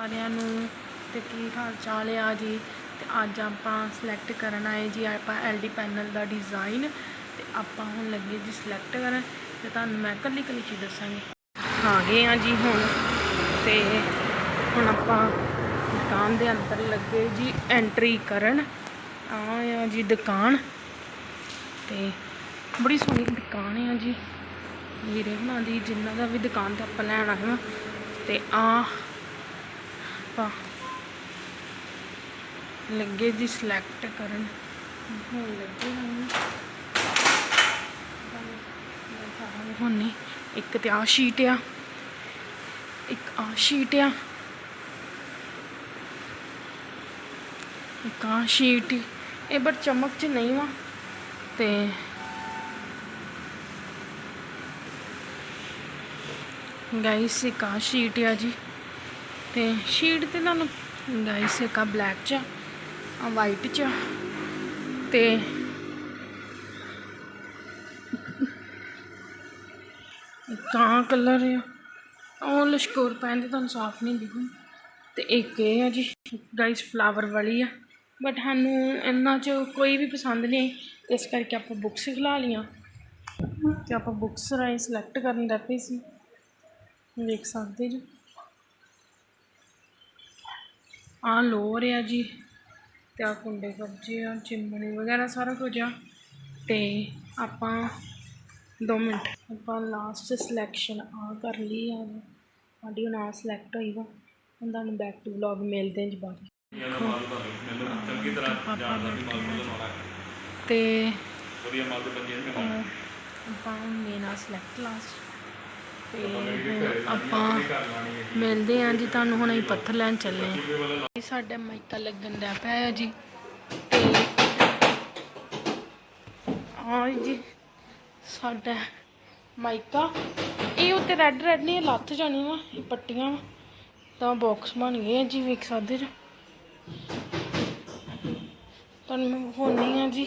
ਸਾਰਿਆਂ ਨੂੰ ਤੇ ਕੀ ਹਾਲ ਚਾਲ ਆ ਜੀ? ਤੇ ਅੱਜ ਆਪਾਂ ਸਿਲੈਕਟ ਕਰਨ ਆਏ ਜੀ, ਆਪਾਂ ਐਲਡੀ ਪੈਨਲ ਦਾ ਡਿਜ਼ਾਈਨ ਤੇ ਆਪਾਂ ਹੁਣ ਲੱਗੇ ਜੀ ਸਿਲੈਕਟ ਕਰਨ ਤੇ ਤੁਹਾਨੂੰ ਮੈਂ ਕੱਲੀ ਕੱਲੀ ਚੀਜ਼ ਦੱਸਾਂਗੀ। ਆ ਗਏ ਆ ਜੀ ਹੁਣ ਤੇ ਹੁਣ ਆਪਾਂ ਦੁਕਾਨ ਦੇ ਅੰਦਰ ਲੱਗੇ ਜੀ ਐਂਟਰੀ ਕਰਨ। ਆ ਆ ਜੀ ਦੁਕਾਨ ਤੇ ਬੜੀ ਸੋਹਣੀ ਦੁਕਾਨ ਆ ਜੀ। ਵੀਰੇ ਹੁਣਾਂ ਦੀ ਜਿੰਨਾ ਦਾ ਵੀ ਦੁਕਾਨ ਤੇ ਆਪਾਂ ਲੈਣ ਆਏ ਹਾਂ ਤੇ ਆ ਆਪਾਂ ਲੱਗੇ ਜੀ ਸਿਲੈਕਟ ਕਰਨ ਹੁਣ ਲੱਗੇ ਹਨ ਹੁਣ ਨਹੀਂ ਇੱਕ ਤੇ ਆ ਸ਼ੀਟ ਆ ਇੱਕ ਆ ਸ਼ੀਟ ਆ ਇੱਕ ਆ ਸ਼ੀਟ। ਇਹ ਬਟ ਚਮਕ ਚ ਨਹੀਂ ਵਾ ਤੇ ਗਾਈਸ ਇੱਕ ਆ ਸ਼ੀਟ ਆ ਜੀ ਤੇ ਸ਼ੀਟ ਤੇ ਤੁਹਾਨੂੰ ਗਾਈਸ ਇੱਕ ਆ ਬਲੈਕ ਚ, ਆ ਵਾਈਟ ਚ ਆ ਤੇ ਇੱਕ ਕਲਰ ਆ। ਉਹ ਲਸ਼ਕੋਰ ਪੈਨ ਤੇ ਤੁਹਾਨੂੰ ਸਾਫ਼ ਨਹੀਂ ਦਿਖੂ ਤੇ ਇੱਕ ਇਹ ਆ ਜੀ ਗਾਈਸ ਫਲਾਵਰ ਵਾਲੀ ਆ। ਬਟ ਸਾਨੂੰ ਇਹਨਾਂ ਚ ਕੋਈ ਵੀ ਪਸੰਦ ਨਹੀਂ ਆਈ। ਇਸ ਕਰਕੇ ਆਪਾਂ ਬੁੱਕਸ ਖਿਲਾ ਲੀਆਂ ਤੇ ਆਪਾਂ ਬੁੱਕਸ ਰਾਈ ਸਿਲੈਕਟ ਕਰਨ ਦਾ ਪਈ ਸੀ। ਵੇਖ ਸਕਦੇ ਜੀ। ਆ ਲੋਰ ਆ ਜੀ ਤੇ ਆ ਕੁੰਡੇ ਕੱਜੇ ਆ ਚਿਮਣੀ ਵਗੈਰਾ ਸਾਰਾ ਕੁਝ ਆ। ਤੇ ਆਪਾਂ 2 ਮਿੰਟ ਆਪਾਂ ਲਾਸਟ ਸਿਲੈਕਸ਼ਨ ਆ ਕਰ ਲਈ ਆ। ਸਾਡੀ ਆ ਸਿਲੈਕਟ ਹੋਈ ਵਾ। ਹੁਣ ਤੁਹਾਨੂੰ ਬੈਕ ਟੂ ਵਲੌਗ ਮਿਲਦੇ ਜੀ ਬਾਅਦ ਵਿੱਚ। ਚੰਗੀ ਤਰ੍ਹਾਂ ਜਾਣਦਾ ਵੀ ਮਾਲ ਮੁੱਲ ਲਾਉਣਾ ਤੇ ਵਧੀਆ ਮਾਲ ਤੇ ਬੰਦੇ ਨੇ। ਆਪਾਂ ਮੇਨਾ ਸਿਲੈਕਟ ਲਾਸਟ ਤੇ ਆਪਾਂ ਮਿਲਦੇ ਆਂ ਜੀ ਤੁਹਾਨੂੰ ਹੁਣ ਅਸੀਂ ਪੱਥਰ ਲੈਣ ਚੱਲੇ ਆਂ। ਸਾਡਾ ਮਾਈਕਾ ਲੱਗਣ ਦਾ ਪਿਆ ਹੈ ਜੀ। ਹਾਂ ਜੀ, ਸਾਡਾ ਮਾਈਕਾ। ਇਹ ਉੱਤੇ ਰੈੱਡ ਰੈੱਡ ਨਹੀਂ ਲੱਥ ਜਾਣੀ ਵਾ, ਇਹ ਪੱਟੀਆਂ ਵਾ। ਤਾਂ ਬਾਕਸ ਬਣ ਗਏ ਜੀ, ਵੇਖ ਸਕਦੇ ਜੀ। ਤੁਹਾਨੂੰ ਮੈਂ ਹੋਣੀ ਆ ਜੀ।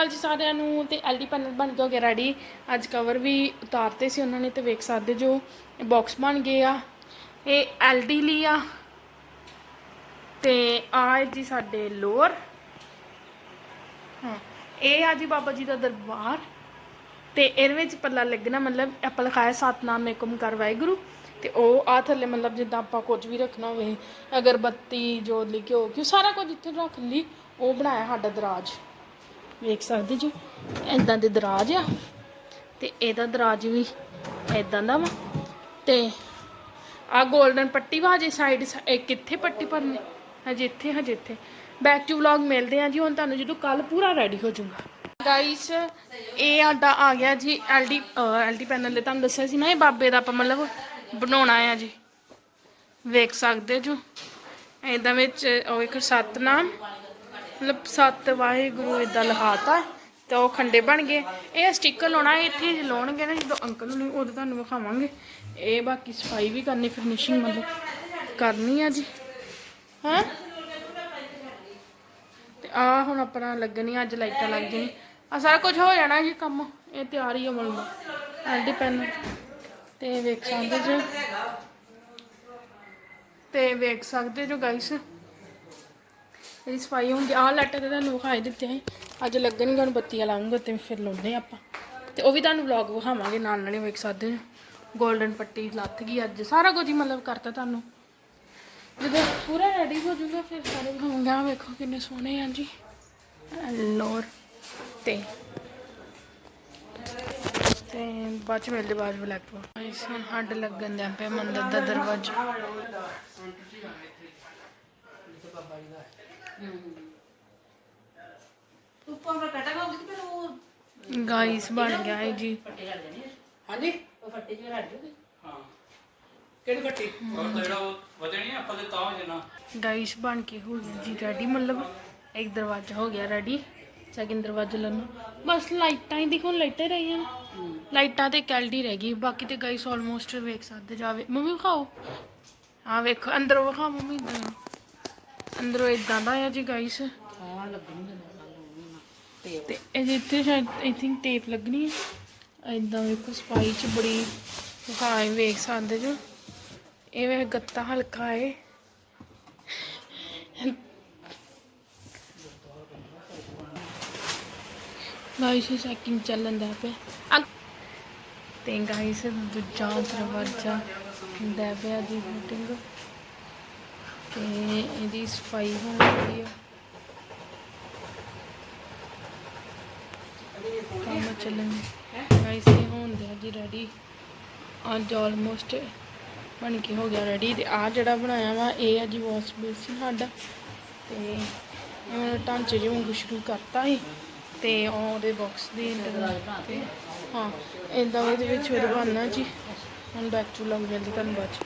ਕਾਲ ਜੀ ਸਾਰਿਆਂ ਨੂੰ ਤੇ ਐਲਡੀ ਪੈਨਲ ਬਣ ਕੇ ਹੋ ਗਿਆ ਰੈਡੀ ਅੱਜ ਕਵਰ ਵੀ ਉਤਾਰਤੇ ਸੀ ਉਹਨਾਂ ਨੇ ਤੇ ਵੇਖ ਸਕਦੇ ਜੋ ਬਾਕਸ ਬਣ ਗਏ ਆ। ਇਹ ਐਲਡੀ ਲਈ ਆ। ਤੇ ਆ ਜੀ ਸਾਡੇ ਲੋਅਰ ਹਾਂ, ਇਹ ਆ ਜੀ ਬਾਬਾ ਜੀ ਦਾ ਦਰਬਾਰ। ਤੇ ਇਹਦੇ ਵਿੱਚ ਪੱਲਾ ਲੱਗਣਾ ਮਤਲਬ ਆਪਾਂ ਲਿਖਾਇਆ ਸਤਨਾਮ ਏਕਮ ਕਰ ਵਾਹਿਗੁਰੂ। ਤੇ ਉਹ ਆ ਥੱਲੇ ਮਤਲਬ ਜਿੱਦਾਂ ਆਪਾਂ ਕੁਝ ਵੀ ਰੱਖਣਾ ਹੋਵੇ, ਅਗਰਬੱਤੀ, ਜੋਤ ਲਈ ਘਿਓ ਕਿ ਸਾਰਾ ਕੁਝ ਇੱਥੇ ਰੱਖ ਲਈ। ਉਹ ਬਣਾਇਆ ਸਾਡਾ ਦਰਾਜ। ਵੇਖ ਸਕਦੇ ਜੀ। ਇਦਾਂ ਦੇ ਦਰਾਜ ਆ। ਤੇ ਇਹਦਾ ਦਰਾਜ ਵੀ ਇਦਾਂ ਦਾ ਵਾ। ਤੇ ਆ 골ਡਨ ਪੱਟੀ ਵਾ, ਹਜੇ ਸਾਈਡ ਕਿੱਥੇ ਪੱਟੀ ਭਰਨੀ? ਹਜੇ ਇੱਥੇ ਹਜੇ ਇੱਥੇ। ਬੈਕ ਟੂ ਵਲੌਗ ਮਿਲਦੇ ਆ ਜੀ, ਹੁਣ ਤੁਹਾਨੂੰ ਜਦੋਂ ਕੱਲ ਪੂਰਾ ਰੈਡੀ ਹੋ ਜਾਊਗਾ। ਗਾਈਸ ਇਹ ਆਡਾ ਆ ਗਿਆ ਜੀ ਐਲਡੀ ਐਲਡੀ ਪੈਨਲ ਦੇ, ਤੁਹਾਨੂੰ ਦੱਸਿਆ ਸੀ ਨਾ ਇਹ ਬਾਬੇ ਦਾ ਆਪਾਂ ਮਤਲਬ ਬਣਾਉਣਾ ਆ ਜੀ। ਵੇਖ ਸਕਦੇ ਜੋ। ਇਹਦਾ ਵਿੱਚ, ਉਹ ਇੱਕ ਸਤਨਾਮ। ਮਤਲਬ ਸਤ ਵਾਹਿਗੁਰੂ ਇਦਾਂ ਲਿਖਾਤਾ ਤੇ ਉਹ ਖੰਡੇ ਬਣ ਗਏ। ਇਹ ਸਟicker ਲਾਉਣਾ ਇੱਥੇ ਲਾਉਣਗੇ ਨਾ, ਜਦੋਂ ਅੰਕਲ ਨੂੰ ਉਦੋਂ ਤੁਹਾਨੂੰ ਵਿਖਾਵਾਂਗੇ। ਇਹ ਬਾਕੀ ਸਫ਼ਾਈ ਵੀ ਕਰਨੀ ਫਿਨਿਸ਼ਿੰਗ ਮਤਲਬ ਕਰਨੀ ਆ ਜੀ। ਹਾਂ? ਤੇ ਆ ਹੁਣ ਆਪਣਾ ਲੱਗਣੀ, ਅੱਜ ਲਾਈਟਾਂ ਲੱਗ ਜਾਣੀ ਆ ਸਾਰਾ ਕੁਝ ਹੋ ਜਾਣਾ ਜੀ ਕੰਮ, ਇਹ ਤਿਆਰ ਹੀ ਅਮਲ ਦਾ ਪੈਨ ਤੇ ਵੇਖ ਸਕਦੇ ਜੀ। ਤੇ ਵੇਖ ਸਕਦੇ ਜੋ ਗਾਇਸ ਇਹਦੀ ਸਫ਼ਾਈ ਹੁੰਦੀ ਆਹ ਲੱਟ ਤੇ ਤੁਹਾਨੂੰ ਵਿਖਾਈ ਦਿੱਤੇ ਸੀ ਅੱਜ ਲੱਗਣਗੇ ਹੁਣ ਬੱਤੀਆਂ ਲਾਉਂਗੇ ਤੇ ਫਿਰ ਲਾਉਂਦੇ ਆਪਾਂ। ਤੇ ਉਹ ਵੀ ਤੁਹਾਨੂੰ ਵਲੌਗ ਵਿਖਾਵਾਂਗੇ ਨਾਲ ਨਾਲੇ ਵੇਖ ਸਕਦੇ ਹੋ 골ਡਨ ਪੱਟੀ ਲੱਥ ਗਈ ਅੱਜ। ਸਾਰਾ ਕੁਝ ਹੀ ਮਤਲਬ ਕਰਤਾ ਤੁਹਾਨੂੰ। ਜਦੋਂ ਪੂਰਾ ਰੈਡੀ ਹੋ ਜਾਊਗਾ, ਫਿਰ ਸਾਰੇ ਵਿਖਾਵਾਂਗੇ ਆਹ ਵੇਖੋ ਕਿੰਨੇ ਸੋਹਣੇ ਆ ਜੀ। ਲੋਰ ਤੇ। ਤੇ ਬਾਅਦ ਚ ਮਿਲਦੇ ਬਾਅਦ ਬਲੈਕ ਤੋਂ ਇਸ ਹੁਣ ਹੱਡ ਲੱਗਣ ਦੇ ਪਏ ਮੰਦਰ ਦਾ ਦਰਵਾਜ਼ਾ। ਗਾਈਸ ਬਣ ਗਿਆ ਹੈ ਜੀ। ਹਾਂਜੀ? ਉਹ ਫੱਟੇ ਚ ਰੱਖ ਦਿਓ ਹਾਂ। ਕਿਹੜੀ ਘੱਟੀ ਉਹ ਤਾਂ ਜਿਹੜਾ ਉਹ ਨਹੀਂ ਆਪਾਂ ਦੇ ਤਾਂ ਜਨਾ ਗਾਈਸ ਬਣ ਕੇ ਹੋ ਗਿਆ ਜੀ ਰੈਡੀ ਮਤਲਬ ਇੱਕ ਦਰਵਾਜ਼ਾ ਹੋ ਗਿਆ ਰੈਡੀ ਸੈਕਿੰਡ ਦਰਵਾਜ਼ਾ ਲੈਣਾ ਬਸ ਲਾਈਟਾਂ ਹੀ ਦੇਖੋ ਲਾਈਟਾਂ ਹੀ ਰਹੀਆਂ ਲਾਈਟਾਂ ਤੇ ਕੈਲਡੀ ਰਹਿ ਗਈ ਬਾਕੀ ਤੇ ਗਾਈਸ ਆਲਮੋਸਟ ਵੇਖ ਸਕਦੇ ਜਾਵੇ। ਮੰਮੀ ਵਿਖਾਓ। ਆ ਵੇਖੋ ਅੰਦਰੋਂ ਵਿਖਾ ਮੰਮੀ ਇੱਧਰ ਅੰਦਰੋਂ ਇਦਾਂ ਦਾ ਆ ਜੀ ਗਾਈਸ ਹਾਂ ਲੱਗਣੀ ਤੇ ਤੇ ਇਹਦੇ ਇੱਥੇ ਸ਼ਾਇਦ ਆਈ ਥਿੰਕ ਟੇਪ ਲੱਗਣੀ ਹੈ ਇਦਾਂ ਵੇਖੋ ਸਫ਼ਾਈ ਚ ਬੜੀ ਵਿਖਾਏ ਵੇਖ ਸਕਦੇ ਜੋ। ਇਹ ਵੇ ਗੱਤਾ ਹਲਕਾ ਹੈ ਗਾਇਸ ਸੈਕਿੰਗ ਚੱਲਣ ਦਾ ਪਿਆ। ਤੇ ਗਾਇਸ ਦੂਜਾ ਦਰਵਾਜ਼ਾ ਹੁੰਦਾ ਪਿਆ ਦੀ ਮੀਟਿੰਗ ਤੇ ਇਹਦੀ ਸਫ਼ਾਈ ਹੋਣ ਲੱਗੀ ਆ। ਕੰਮ ਚੱਲਣ ਗਾਇਸ ਇਹ ਹੋਣ ਦਿਆ ਜੀ ਰੈਡੀ ਅੱਜ ਆਲਮੋਸਟ ਬਣ ਕੇ ਹੋ ਗਿਆ ਰੈਡੀ ਤੇ ਆ ਜਿਹੜਾ ਬਣਾਇਆ ਵਾ, ਇਹ ਆ ਜੀ ਵਾਸ਼ ਬੇਸਿਨ ਸਾਡਾ। ਤੇ ਇਹ ਢਾਂਚੇ ਜਿਹੇ ਵਾਂਗੂ ਸ਼ੁਰੂ ਕਰਤਾ ਸੀ ਤੇ ਉਹਦੇ ਬਾਕਸ ਦੀ ਇੰਟਰਨੈਟ ਤੇ ਹਾਂ ਇਦਾਂ ਉਹਦੇ ਵਿੱਚ ਫਿਰ ਬਣਨਾ ਜੀ। ਹੁਣ ਬੈਕ ਟੂ ਲੱਗ ਜਾਂਦੀ ਤੁਹਾਨੂੰ ਬਾਅਦ